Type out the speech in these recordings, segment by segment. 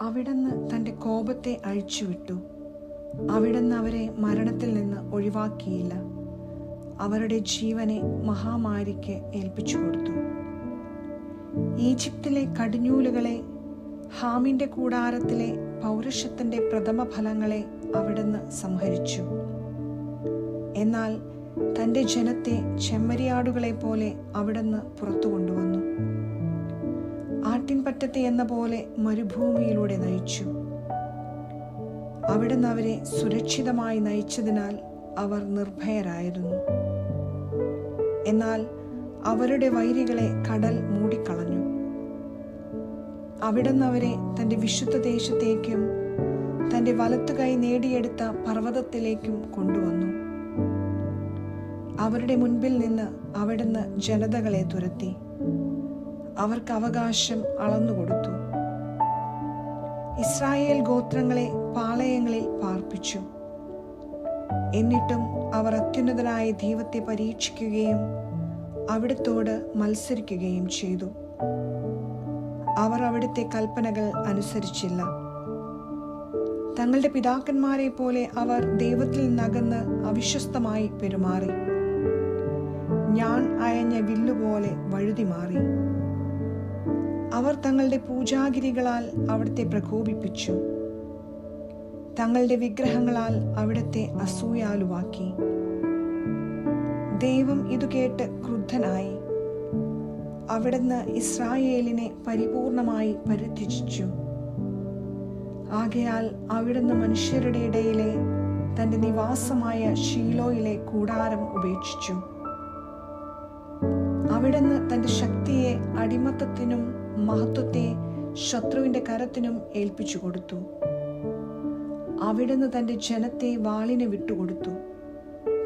അവിടുന്ന് തന്റെ കോപത്തെ അഴിച്ചുവിട്ടു. അവിടുന്ന് അവരെ മരണത്തിൽ നിന്ന് ഒഴിവാക്കിയില്ല. അവരുടെ ജീവനെ മഹാമാരിക്ക് ഏൽപ്പിച്ചു കൊടുത്തു. ഈജിപ്തിലെ കടിഞ്ഞൂലുകളെ ഹാമിന്റെ കൂടാരത്തിലെ പൗരുഷത്തിന്റെ പ്രഥമ ഫലങ്ങളെ അവിടുന്ന് സംഹരിച്ചു. എന്നാൽ തന്റെ ജനത്തെ ചെമ്മരിയാടുകളെ പോലെ അവിടുന്ന് പുറത്തു കൊണ്ടുവന്നു ആട്ടിൻപറ്റത്തെ എന്ന പോലെ മരുഭൂമിയിലൂടെ നയിച്ചു. അവിടുന്ന് അവരെ സുരക്ഷിതമായി നയിച്ചതിനാൽ അവർ നിർഭയരായിരുന്നു. എന്നാൽ അവരുടെ വൈരികളെ കടൽ മൂടിക്കളഞ്ഞു. അവിടുന്ന് അവരെ തന്റെ വിശുദ്ധ ദേശത്തേക്കും തന്റെ വലത്തുകൈ നേടിയെടുത്ത പർവതത്തിലേക്കും കൊണ്ടുവന്നു. അവരുടെ മുൻപിൽ നിന്ന് അവിടുന്ന് ജനതകളെ തുരത്തി. അവർക്ക് അവകാശം അളന്നുകൊടുത്തു ഇസ്രായേൽ ഗോത്രങ്ങളെ പാളയങ്ങളിൽ പാർപ്പിച്ചു. എന്നിട്ടും അവർ അത്യുന്നതനായ ദൈവത്തെ പരീക്ഷിക്കുകയും അവിടത്തോട് മത്സരിക്കുകയും ചെയ്തു. അവർ അവിടുത്തെ കൽപ്പനകൾ അനുസരിച്ചില്ല. തങ്ങളുടെ പിതാക്കന്മാരെ പോലെ അവർ ദൈവത്തിൽ നിന്നകന്ന് അവിശ്വസ്തമായി പെരുമാറി. ഞാൻ അയഞ്ഞ വില്ലുപോലെ വഴുതി മാറി അവർ തങ്ങളുടെ പൂജാഗിരികളാൽ അവിടുത്തെ പ്രകോപിപ്പിച്ചു. തങ്ങളുടെ വിഗ്രഹങ്ങളാൽ അവിടുത്തെ അസൂയാലുവാക്കി ദൈവം ഇതു കേട്ട് ക്രുദ്ധനായി. അവിടുന്ന് ഇസ്രായേലിനെ പരിപൂർണമായി പരിത്യജിച്ചു. ആകയാൽ അവിടുന്ന് മനുഷ്യരുടെ ഇടയിലെ തന്റെ നിവാസമായ ഷീലോയിലെ കൂടാരം ഉപേക്ഷിച്ചു. അവിടുന്ന് തന്റെ ശക്തിയെ അടിമത്തത്തിനും മഹത്വത്തെ ശത്രുവിന്റെ കരത്തിനും ഏൽപ്പിച്ചു കൊടുത്തു. അവിടുന്ന് തന്റെ ജനത്തെ വാളിന് വിട്ടുകൊടുത്തു.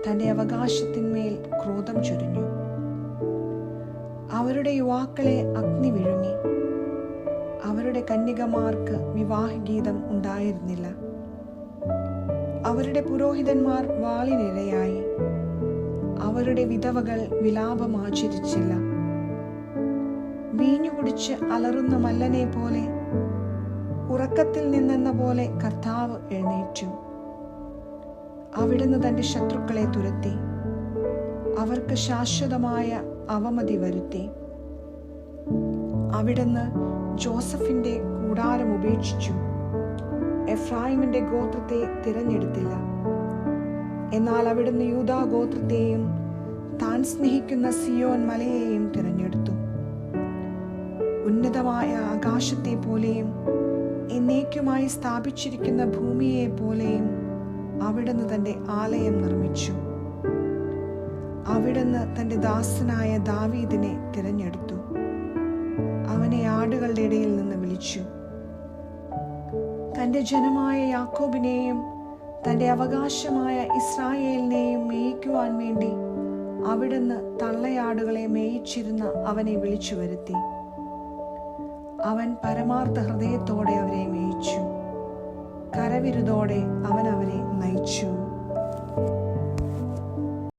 തന്റെ അവകാശത്തിന്മേൽ ക്രോധം ചൊരിഞ്ഞു. അവരുടെ യുവാക്കളെ അഗ്നി വിഴുങ്ങി. അവരുടെ കന്യകമാർക്ക് വിവാഹഗീതം ഉണ്ടായിരുന്നില്ല. അവരുടെ പുരോഹിതന്മാർ വാളിനിരയായി. അവരുടെ വിധവകൾ വിലാപം ആചരിച്ചില്ല. വീഞ്ഞു കുടിച്ച് അലറുന്ന മല്ലനെ പോലെ ഉറക്കത്തിൽ നിന്നെന്ന പോലെ കർത്താവ് എഴുന്നേറ്റു. അവിടുന്ന് തന്റെ ശത്രുക്കളെ തുരത്തി. അവർക്ക് ശാശ്വതമായ അവമതി വരുത്തി. അവിടുന്ന് ജോസഫിന്റെ കൂടാരം ഉപേക്ഷിച്ചു. എഫ്രാഹിമിന്റെ ഗോത്രത്തെ തിരഞ്ഞെടുത്തില്ല. എന്നാൽ അവിടുന്ന് യൂതാഗോത്രത്തെയും താൻ സ്നേഹിക്കുന്ന സിയോൻ മലയെയും തിരഞ്ഞെടുത്തു. ഉന്നതമായ ആകാശത്തെ പോലെയും എന്നേക്കുമായി സ്ഥാപിച്ചിരിക്കുന്ന ഭൂമിയെ പോലെയും അവിടുന്ന് തന്റെ ആലയം നിർമ്മിച്ചു. അവിടുന്ന് തന്റെ ദാസനായ ദാവീദിനെ തിരഞ്ഞെടുത്തു. അവനെ ആടുകളുടെ ഇടയിൽ നിന്ന് വിളിച്ചു. തന്റെ ജനമായ യാക്കോബിനെയും തന്റെ അവകാശമായ ഇസ്രായേലിനെയും മേയിക്കുവാൻ വേണ്ടി അവിടുന്ന് തള്ളയാടുകളെ മേയിച്ചിരുന്ന അവനെ വിളിച്ചു വരുത്തി. അവൻ പരമാർത്ഥ ഹൃദയത്തോടെ അവരെ മേയിച്ചു. കരവിരുതോടെ അവൻ അവരെ നയിച്ചു.